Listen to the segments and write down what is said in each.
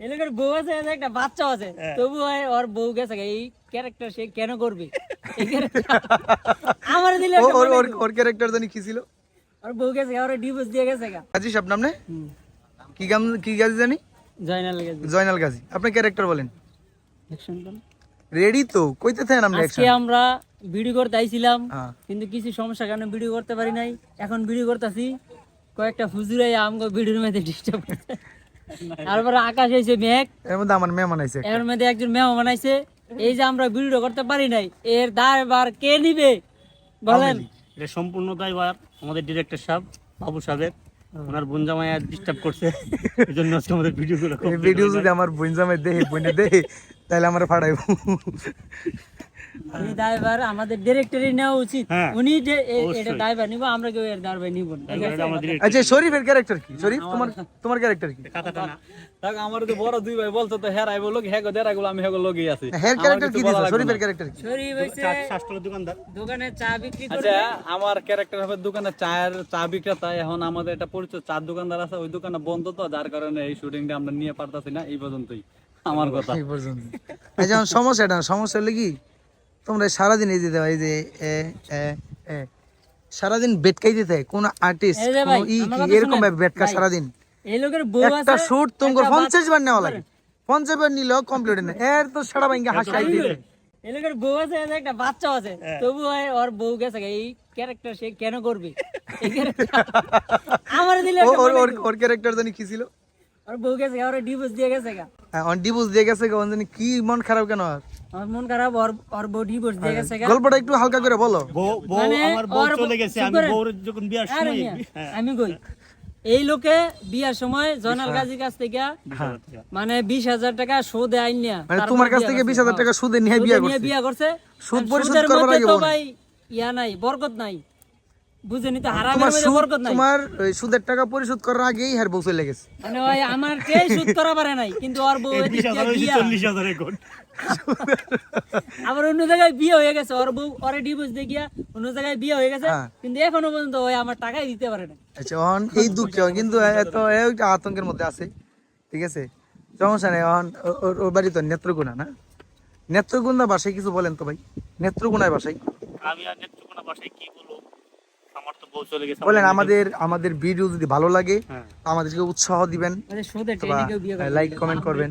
এলাকার বউ আছে একটা বাচ্চা আছে। তবু হয় ওর বউ গেছে এই ক্যারেক্টার সে কেন করবে? আমার দিলে ওর ওর ক্যারেক্টার জানি কি ছিল? ওর বউ গেছে ওর ডিভোর্স দিয়ে গেছে সাহেব নাম কি গাম কি গাজী জানি? জয়নাল জয়নাল গাজী। আপনার ক্যারেক্টার বলেন। রেডি তো? কইতে থাকেন আপনি আজকে আমরা ভিডিও করতে আইছিলাম হ্যাঁ। কিন্তু কিছু সমস্যার কারণে ভিডিও করতে পারি নাই। এখন ভিডিও করতেছি কয়েকটা ফুজুরাই আমগো ভিডিওর মধ্যে ডিস্টার্ব তারপরে আকাশ হয়েছে মেঘ। এর মধ্যে আমার মেহমান আইছে এর মধ্যে একজন মেহ বানাইছে। এই যে আমরা ভিডিও করতে পারি নাই এর দায়বার কে নিবে? বলেন। এটা সম্পূর্ণ দায়ভার আমাদের ডিরেক্টর সাহেব বাবু সাহেবের। ওনার বোন জামাই ডিস্টার্ব করছে। এই জন্য আজকে আমাদের ভিডিওগুলো গুলো ভিডিও যদি আমার বোন জামাই দেহে বোনে দেহে তাহলে আমার ফাটাইবো এই দায়বার আমাদের ডিরেক্টরই নেওয়া উচিত। হ্যাঁ, উনি যে এটা দায়বার নিব আমরা কেউ এর নিব আছে? আমাদের আচ্ছা শরীফের ক্যারেক্টার কি? শরীফ তোমার তোমার ক্যারেক্টার কি? কথাটা না। দেখ আমার তো বড় দুই ভাই বলতো তো হেরাই বলো হ্যাঁ গো দেড়া গুলো আমি হ্যাঁ লগেই আছি হেয়ার ক্যারেক্টার কি দিছো শরীফের ক্যারেক্টার কি? শরীফ হইছে শাস্ত্রের দোকানদার। দোকানে চা বিক্রি করে। আচ্ছা আমার ক্যারেক্টার হবে দোকানে চায়ের চা বিক্রেতা। এখন আমাদের একটা পরিচিত চার দোকানদার আছে ওই দোকানে বন্ধ তো যার কারণে এই শুটিংটা আমরা নিয়ে পারতাছি না এই পর্যন্তই। আমার কথা। এই পর্যন্ত। আচ্ছা সমস্যাটা সমস্যা হলে কি তোমরা সারাদিন এই দিতে হয় এই যে এ এ এ সারাদিন দিতে হয় কোন আর্টিস্ট ভাই, ই কি এরকম ভাবে বেটকা ভাই, সারাদিন? এই লোকের বউ একটা শুট তোমার একটা পঞ্চাশ বার নেওয়া লাগে। পঞ্চাশ বার নিলেও কমপ্লিট না। এর তো সারা ভাঙ্গা হাসাই দিবে এই লোকের বউ আছে একটা বাচ্চা আছে। তবু হয় ওর বউ গেছে এই ক্যারেক্টার সে কেন করবে? আমার দিলে ওর ওর ক্যারেক্টার জানি কি ছিল? ওর বউ গেছে ওর ডিভোর্স দিয়ে গেছে গা ডিভোর্স দিয়ে গেছে কোন জানি কি মন খারাপ কেন আর? আমার মন খারাপ ওর ওর বউ ডিভোর্স দিয়ে গেছে গল্পটা একটু হালকা করে বলো। বউ বউ মানে আমার বউ চলে গেছে আমি বউর যখন বিয়ার সময় আমি কই? এই লোকে বিয়ার সময় জয়নাল গাজীর কাছ থেকে মানে বিশ হাজার টাকা সুদে আইন নিয়া। মানে তোমার কাছ থেকে বিশ হাজার টাকা সুদে নিয়ে বিয়ে করছে। বিয়া করছে। সুদ পরিশোধ করবার আগে ভাই ইয়া নাই বরকত নাই। বুঝেনি তো হারামের মধ্যে বরকত নাই। তোমার সুদের টাকা পরিশোধ করার আগেই হের বউ চলে গেছে। মানে ওই আমার কে সুদ করা পারে নাই কিন্তু ওর বউ এদিক বিশ দিয়ে হাজার হয়েছে বিয়া। চল্লিশ হাজার এখন আবার অন্য জায়গায় বিয়ে হয়ে গেছে ওর বউ ওরে ডিভোর্স দিয়ে গিয়া অন্য জায়গায় বিয়ে হয়ে গেছে হ্যাঁ। কিন্তু এখনও পর্যন্ত ওই আমার টাকাই দিতে পারে না আচ্ছা অন এই দুঃখে অন কিন্তু এত একটা আতঙ্কের মধ্যে আছে ঠিক আছে? সমস্যা নেই অন ওর- বাড়ি তো নেত্রকোনা না? নেত্রকোনা বাসায় কিছু বলেন তো ভাই নেত্রকোনায় বাসায়। আমি আর নেত্রকোনা বাসায় কি বলব আমার তো বউ চলে গেছে বলেন আমাদের আমাদের ভিডিও যদি ভালো লাগে হ্যাঁ। আমাদেরকে উৎসাহ দিবেন মানে লাইক কমেন্ট করবেন।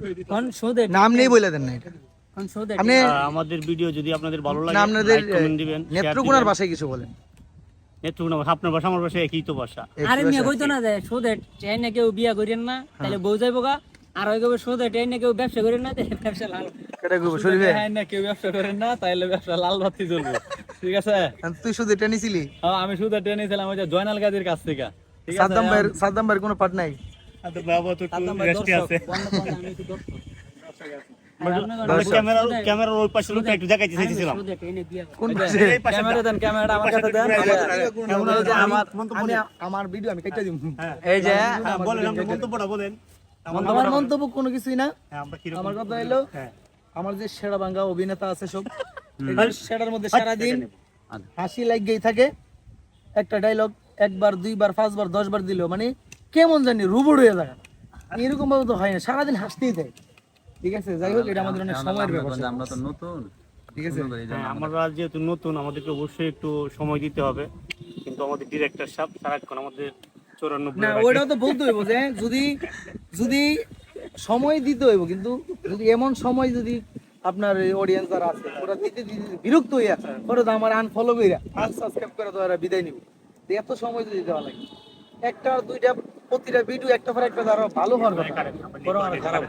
নাম নেই বলে দেন না এটা। কোন সুদে আপনি আহ, আমাদের ভিডিও যদি আপনাদের ভালো লাগে আপনাদের নেত্রকোনার কিছু বলেন। নেত্রকোনা বাসা আপনার বাসা আমার বাসা একই তো বাসা আরে মেয়ে কইতো না যে সুদে ট্রেনে কেউ বিয়ে করেন না তাহলে বউ যাইবো গা। আর ওই কেউ সুদে ট্রেনে কেউ ব্যবসা করেন না তাহলে ব্যবসা লাল কেটে গো শরীফে হ্যাঁ না কেউ ব্যবসা করেন না তাইলে ব্যবসা লাল বাতি জ্বলবে। ঠিক আছে? তুই শুধু টেনেছিলি হ্যাঁ, আমি শুধু ওই যে জয়নাল গাজীর কাছ থেকে। সাদ্দাম ভাইয়ের সাদ্দাম ভাইয়ের কোনো পার্ট নাই? বাবা তো রেস্টে আছে। ক্যামেরার ক্যামেরার ওই পাশে লোকটা একটু দেখাইতে চাইছিলাম সুদে ট্রেনে বিয়ে করে। কোন পাশে? ক্যামেরা দেন ক্যামেরাটা আমার কাছে দেন। এমন এই যে আমার আমার ভিডিও আমি কেটে দিব। এই যে হ্যাঁ, বলেন আপনার মন্তব্যটা বলেন। আমার মন্তব্য কোনো কিছুই না। হ্যাঁ, আমরা কথা হলো হ্যাঁ। আমার যে সেরা বাঙ্গা অভিনেতা আছে সব সেরার মধ্যে সারাদিন হাসি লাগেই থাকে। একটা ডায়লগ একবার দুইবার পাঁচবার দশবার দিল মানে কেমন জানি রুবড় হয়ে যায়। এরকম ভাবে তো হয় না সারাদিন হাসতেই থাকে ঠিক আছে যাই হোক এটা আমাদের অনেক সময়ের ব্যাপার। আমরা তো নতুন। ঠিক আছে? হ্যাঁ, আমরা যেহেতু নতুন আমাদেরকে অবশ্যই একটু সময় দিতে হবে। কিন্তু আমাদের ডিরেক্টর সাহেব সারাক্ষণ আমাদের চৌরানব্বই না ওইটাও তো বলতে হইব যে যদি যদি সময় দিতে হইব কিন্তু যদি এমন সময় যদি আপনার অডিয়েন্স যারা আছে, ওরা দিতে দিতে বিরক্ত হয়ে আছে। ওরা তো আমার আনফলো কইরা আনসাবস্ক্রাইব করে তো ওরা বিদায় নিব। এত সময় যদি দেওয়া লাগে। একটা আর দুইটা, প্রতিটা ভিডিও একটা পর একটা আরও ভালো হওয়ার কথা। খারাপ